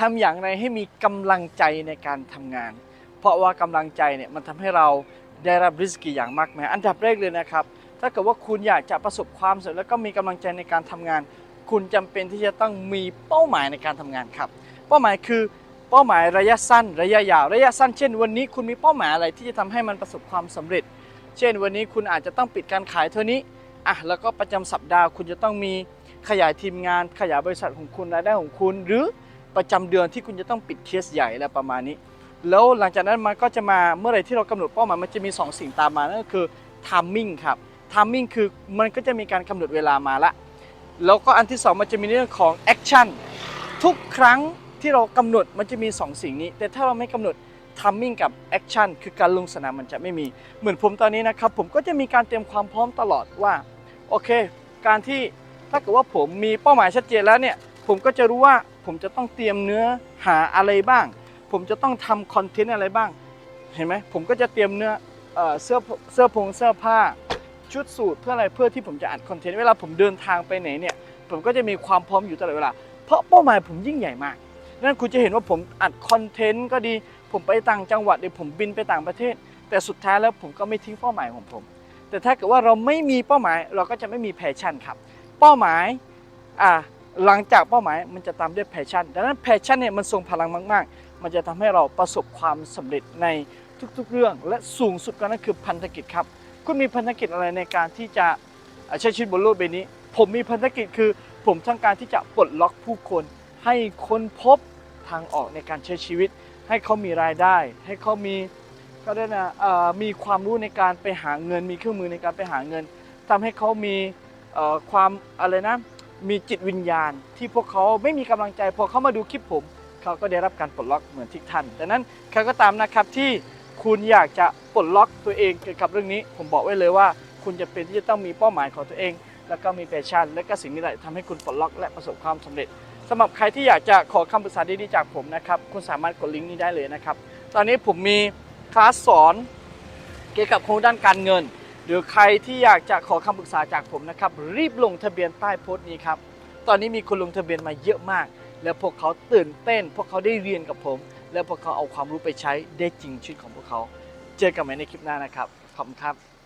ทำอย่างไรให้มีกำลังใจในการทำงาน เพราะว่ากำลังใจเนี่ยมันทำให้เราได้รับริสกีอย่างมากมายอันดับแรกเลยนะครับ ถ้าเกิดว่าคุณอยากจะประสบความสำเร็จแล้วก็มีกำลังใจในการทำงาน คุณจำเป็นที่จะต้องมีเป้าหมายในการทำงานครับ เป้าหมายคือเป้าหมายระยะสั้น ระยะยาว ระยะสั้นเช่น วันนี้คุณมีเป้าหมายอะไรที่จะทำให้มันประสบความสำเร็จ เช่น วันนี้คุณอาจจะต้องปิดการขายเท่านี้อะแล้วก็ประจำสัปดาห์คุณจะต้องมีขยายทีมงาน ขยายบริษัทของคุณรายได้ของคุณ หรือ ประจำเดือนที่คุณจะต้องปิดเคสใหญ่อะไรประมาณนี้ แล้วหลังจากนั้นมันก็จะมาเมื่อไรที่เรากำหนดเป้าหมายมันจะมีสองสิ่งตามมานั่นก็คือ timing ครับ timing คือมันก็จะมีการกำหนดเวลามาละแล้วก็อันที่สองมันจะมีเรื่องของ action ทุกครั้งที่เรากำหนดมันจะมีสองสิ่งนี้ แต่ถ้าเราไม่กำหนด timing กับ action คือการลงสนามมันจะไม่มี เหมือนผมตอนนี้นะครับ ผมก็จะมีการเตรียมความพร้อมตลอดว่า โอเค การที่ถ้าเกิดว่าผมมีเป้าหมายชัดเจนแล้วเนี่ย ผมก็จะรู้ว่าผมจะต้องเตรียมเนื้อหาอะไรบ้าง ผมจะต้องทำคอนเทนต์อะไรบ้าง เห็นไหมผมก็จะเตรียมเนื้อเสื้อเสื้อผงเสื้อผ้าชุดสูทเพื่ออะไรเพื่อที่ผมจะอัดคอนเทนต์เวลาผมเดินทางไปไหนเนี่ยผมก็จะมีความพร้อมอยู่ตลอดเวลา เพราะเป้าหมายผมยิ่งใหญ่มากนั่นคุณจะเห็นว่าผมอัดคอนเทนต์ก็ดี ผมไปต่างจังหวัดหรือผมบินไปต่างประเทศ แต่สุดท้ายแล้วผมก็ไม่ทิ้งเป้าหมายของผม แต่ถ้าเกิดว่าเราไม่มีเป้าหมายเราก็จะไม่มีแพชชั่นครับ เป้าหมายอ่า หลังจากเป้าหมายมันจะตามด้วยแพชชั่นดังนั้นแพชชั่นเนี่ยมันทรงพลังมาก ๆ มันจะทำให้เราประสบความสำเร็จในทุกๆเรื่อง และสูงสุดก็นั่นคือพันธกิจครับ คุณมีพันธกิจอะไรในการที่จะใช้ชีวิตบนโลกใบนี้ ผมมีพันธกิจคือ ผมต้องการที่จะปลดล็อกผู้คน ให้คนพบทางออกในการใช้ชีวิต ให้เขามีรายได้ ให้เขามีก็ได้นะมีความรู้ในการไปหาเงิน มีเครื่องมือในการไปหาเงินทำให้เขามีความอะไรนะ มีจิตวิญญาณ ที่พวกเขาไม่มีกำลังใจพอเขามาดูคลิปผม เขาก็ได้รับการปลดล็อกเหมือนที่ท่านดังนั้นใครก็ตามนะครับที่คุณอยากจะปลดล็อกตัวเองเกี่ยวกับเรื่องนี้ ผมบอกไว้เลยว่า คุณจะเป็นที่จะต้องมีเป้าหมายของตัวเอง แล้วก็มีแพชชั่น และก็สิ่งนี้แหละทำให้คุณปลดล็อกและประสบความสำเร็จสำหรับใครที่อยากจะขอคำปรึกษาดีๆจากผมนะครับคุณสามารถกดลิงก์นี้ได้เลยนะครับ ตอนนี้ผมมีคลาสสอนเกี่ยวกับโครงด้านการเงิน หรือใครที่อยากจะขอคำปรึกษาจากผมนะครับ รีบลงทะเบียนใต้โพสต์นี้ครับ ตอนนี้มีคนลงทะเบียนมาเยอะมาก แล้วพวกเขาตื่นเต้น พวกเขาได้เรียนกับผม แล้วพวกเขาเอาความรู้ไปใช้ได้จริงชีวิตของพวกเขา เจอกันใหม่ในคลิปหน้านะครับ ขอบคุณครับ